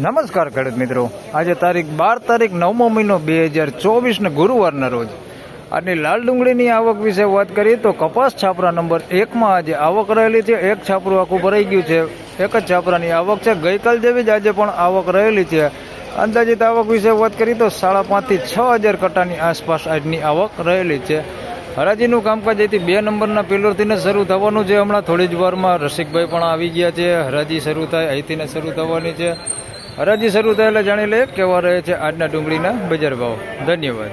નમસ્કાર ખેડૂત મિત્રો. આજે તારીખ બાર તારીખ નવમો મહિનો બે હજાર ચોવીસને ગુરુવારના રોજ. આજની લાલ ડુંગળીની આવક વિશે વાત કરીએ તો કપાસ છાપરા નંબર એકમાં આજે આવક રહેલી છે. એક છાપરું આખું ભરાઈ ગયું છે. એક જ છાપરાની આવક છે. ગઈકાલ જેવી જ આજે પણ આવક રહેલી છે. અંદાજિત આવક વિશે વાત કરીએ તો સાડા પાંચથી છ હજાર કટ્ટાની આસપાસ આજની આવક રહેલી છે. હરાજીનું કામકાજ અહીંથી બે નંબરના પિલરથીને શરૂ થવાનું છે. હમણાં થોડી જ વારમાં રસિકભાઈ પણ આવી ગયા છે. હરાજી શરૂ થાય, અહીંથીને શરૂ થવાની છે. હરાજી શરૂ થયેલા જાણી લે કેવા રહે છે આજના ડુંગળીના બજાર ભાવ ધન્યવાદ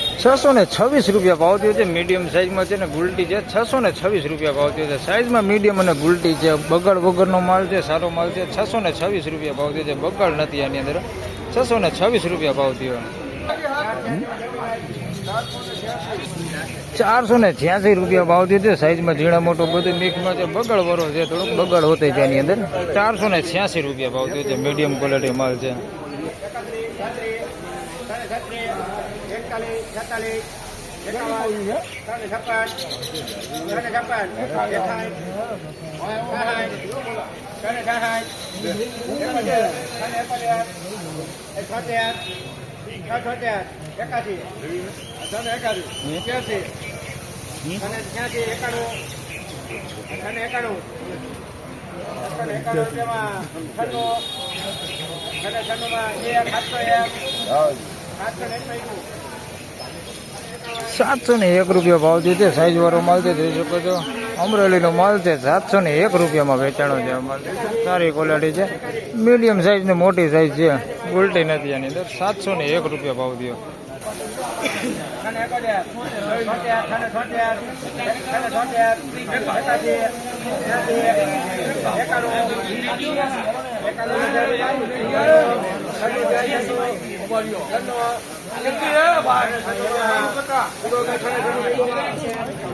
છસો ને છવ્વીસ રૂપિયા ભાવ થયો છે. મીડિયમ સાઇઝમાં છે ને ગુલટી છે. છસો ને છવ્વીસ રૂપિયા ભાવ થયો છે. સાઇઝમાં મીડિયમ અને ગુલટી છે. બગડ વગરનો માલ છે, સારો માલ છે. છસો ને છવ્વીસ રૂપિયા ભાવ થયો છે. બગડ નથી આની અંદર. છસો ને છવ્વીસ રૂપિયા ભાવ થયો. ચારસો ને છ્યાસી રૂપિયા ભાવ થયો છે. સાઇઝમાં ઝીણા મોટો બધું મિક્સમાં છે. બગડ વરો છે. થોડુંક બગડ હોતે છે આની અંદર. ચારસો ને છ્યાસી રૂપિયા ભાવ થયો છે. મીડિયમ ક્વોલિટી માલ છે. એકતાલીસ છેતાલીસ એકાવન ત્રણ છપ્પન ત્રણ છપ્પન એકાવન ત્રણ છોતેર છોતેર એકાસી ત્રણ એકાસી ત્યાસી અને ત્યાંથી એકાણું અને એકાણું અને એકાણું રૂપિયામાં છન્નું અને છન્નુંમાં એક સાતસો એક સાતસો ને એક સાતસો ને એક રૂપિયા ભાવ દીધે છે. સાઈઝ વાળો માલ છે જોઈ શકો છો. અમરેલીનો માલ છે સાતસો ને એક રૂપિયામાં વેચાણો છે માલ સારી ક્વોલિટી છે. મીડિયમ સાઈઝ ને મોટી સાઈઝ છે. ઉલટી નથી એની અંદર. સાતસો ને એક રૂપિયા ભાવ દો એકાણું,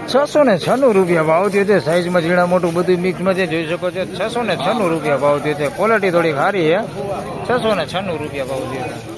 છસો ને છનું રૂપિયા ભાવ થયો છે. સાઈઝમાં ઝીણા મોટું બધું મિક્સમાં છે. જોઈ શકો છો. છસો ને છન્નું રૂપિયા ભાવ થયો છે. ક્વોલિટી થોડી સારી છે. છસો ને છન્નું રૂપિયા ભાવ થયો છે.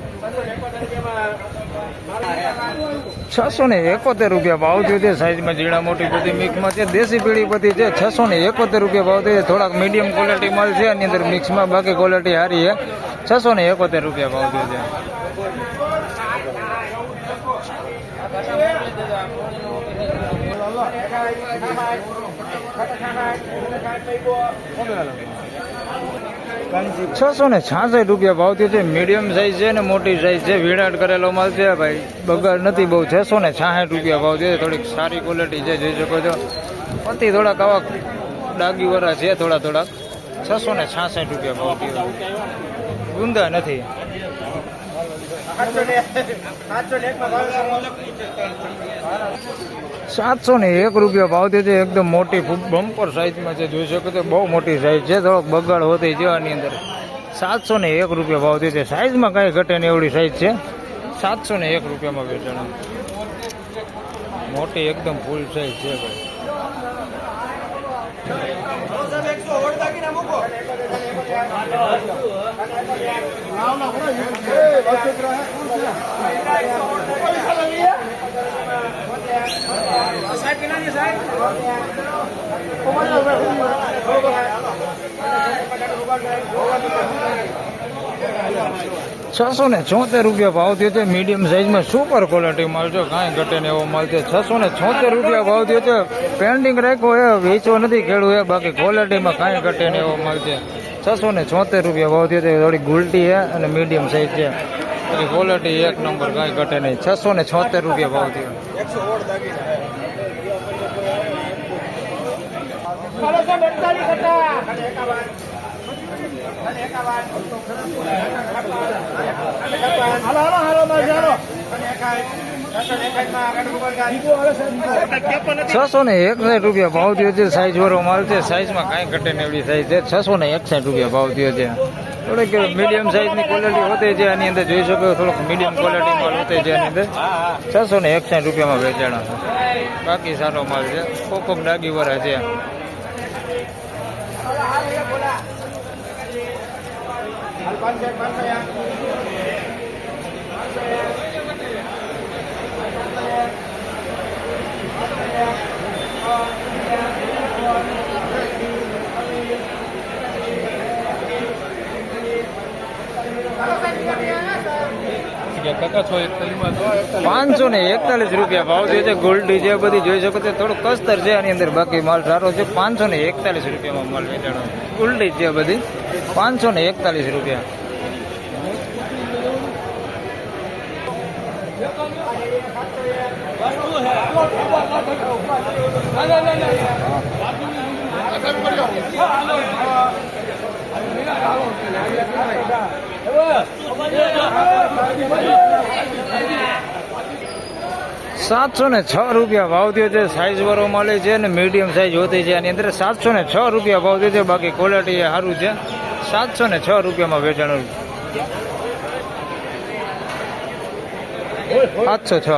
છસો ને એકોતેર રૂપિયા ભાવ થયો છે. સાઈઝમાં ઝીણા મોટી બધી મિક્સમાં છે. દેશી પીળી બધી છે. છસો ને એકોતેર રૂપિયા ભાવ થયો છે. થોડાક મીડિયમ ક્વોલિટી માલ છે. એની અંદર મિક્સમાં બાકી ક્વોલિટી સારી છે. છસો ને એકોતેર રૂપિયા ભાવ થયો છે. છસો ને છાસઠ રૂપિયા ભાવ થયો છે. મીડિયમ સાઈઝ છે ને મોટી સાઈઝ છે. વિરાટ કરેલો માલ છે ભાઈ. બગાડ નથી બહુ. છસો ને છાસઠ રૂપિયા ભાવ થયો છે. થોડીક સારી ક્વોલિટી છે, જોઈ શકો છો. પતિ થોડાક આવા ડાગીવાળા છે થોડા થોડાક. છસો ને છાસઠ રૂપિયા ભાવ થયો ગુંદા નથી. સાતસો ને એક રૂપિયા ભાવ થયો છે. એકદમ મોટી બમ્પર સાઈઝમાં છે. જોઈ શકો છો, બહુ મોટી સાઈઝ છે. થોડોક બગાડ હોતી છે આની અંદર. સાતસો ને એક રૂપિયા ભાવ થયો છે. સાઈઝમાં કાંઈ ઘટે ને એવડી સાઈઝ છે. સાતસો ને એક રૂપિયામાં વેચાણ. મોટી એકદમ ફૂલ સાઈઝ છે ભાઈ. સાહેબ છસો ને છોતેર રૂપિયા ભાવ થયો છે. મીડિયમ સાઇઝમાં સુપર ક્વોલિટી માલ કાંઈ ઘટે ને એવો માલ છસો ને છોતેર રૂપિયા ભાવ થયો છે. પેન્ડિંગ રાખ્યો એ વેચવો નથી ખેડૂ એ. બાકી ક્વોલિટીમાં કાંઈ ઘટે ને એવો માલ છે. છસો ને છોતેર રૂપિયા ભાવ થયો છે. થોડી ગુલટી છે અને મીડિયમ સાઇઝ છે. બાકી ક્વોલિટી એક નંબર કાંઈ ઘટે નહીં. છસો ને છોતેર રૂપિયા ભાવ થયો. છસો ને એકસાઠ રૂપિયા ભાવ થયો છે સાઈઝ વાળો માલ છે સાઈઝમાં કાંઈ ઘટે એવડી સાઈઝ છે. છસો ને એકસાઠ રૂપિયા ભાવ થયો છે. થોડીક મીડિયમ સાઈઝની ક્વોલિટી હોતે છે, આની અંદર જોઈ શકો થોડોક મીડિયમ ક્વોલિટી માલ હોતે છે, આની અંદર. છસો ને એકસાઠ રૂપિયામાં વેચાણા છે. બાકી સારો માલ છે. કોક કોક ડાગી વાળા છે પાંચસો ને એકતાલીસ રૂપિયા ભાવ જે છે ગોલ્ડી જે બધી જોઈ શકો છો. થોડું કસ્તર છે આની અંદર બાકી માલ સારો છે. પાંચસો ને એકતાલીસ રૂપિયામાં માલ વેચાણો. ગોલ્ડ છે બધી. પાંચસો ને એકતાલીસ રૂપિયા. સાતસો ને છ રૂપિયા ભાવ થયો છે. સાઈઝ વાળો મળે છે અને મીડિયમ સાઈઝ હોતી છે. એની અંદર સાતસો ને છ રૂપિયા ભાવ થયો છે. બાકી ક્વોલિટી એ સારું છે. સાતસો ને છ રૂપિયામાં વેચાણ. સાતસો છ.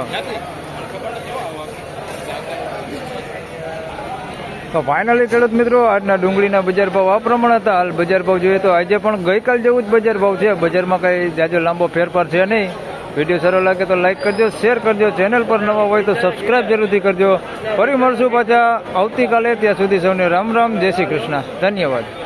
તો ફાઇનલી ખેડૂત મિત્રો, આજના ડુંગળીના બજાર ભાવ આ પ્રમાણે હતા. હાલ બજાર ભાવ જોઈએ તો આજે પણ ગઈકાલ જેવું જ બજાર ભાવ છે. બજારમાં કઈ જાજો લાંબો ફેરફાર છે નહીં. વીડિયો સારો લાગે તો લાઈક કરજો, શેર કરજો, ચેનલ પર નવા હોય તો સબસ્ક્રાઈબ જરૂરથી કરજો. ફરી મળશું પાછા આવતીકાલે, ત્યાં સુધી સૌને રામ રામ, જય શ્રી કૃષ્ણ. ધન્યવાદ.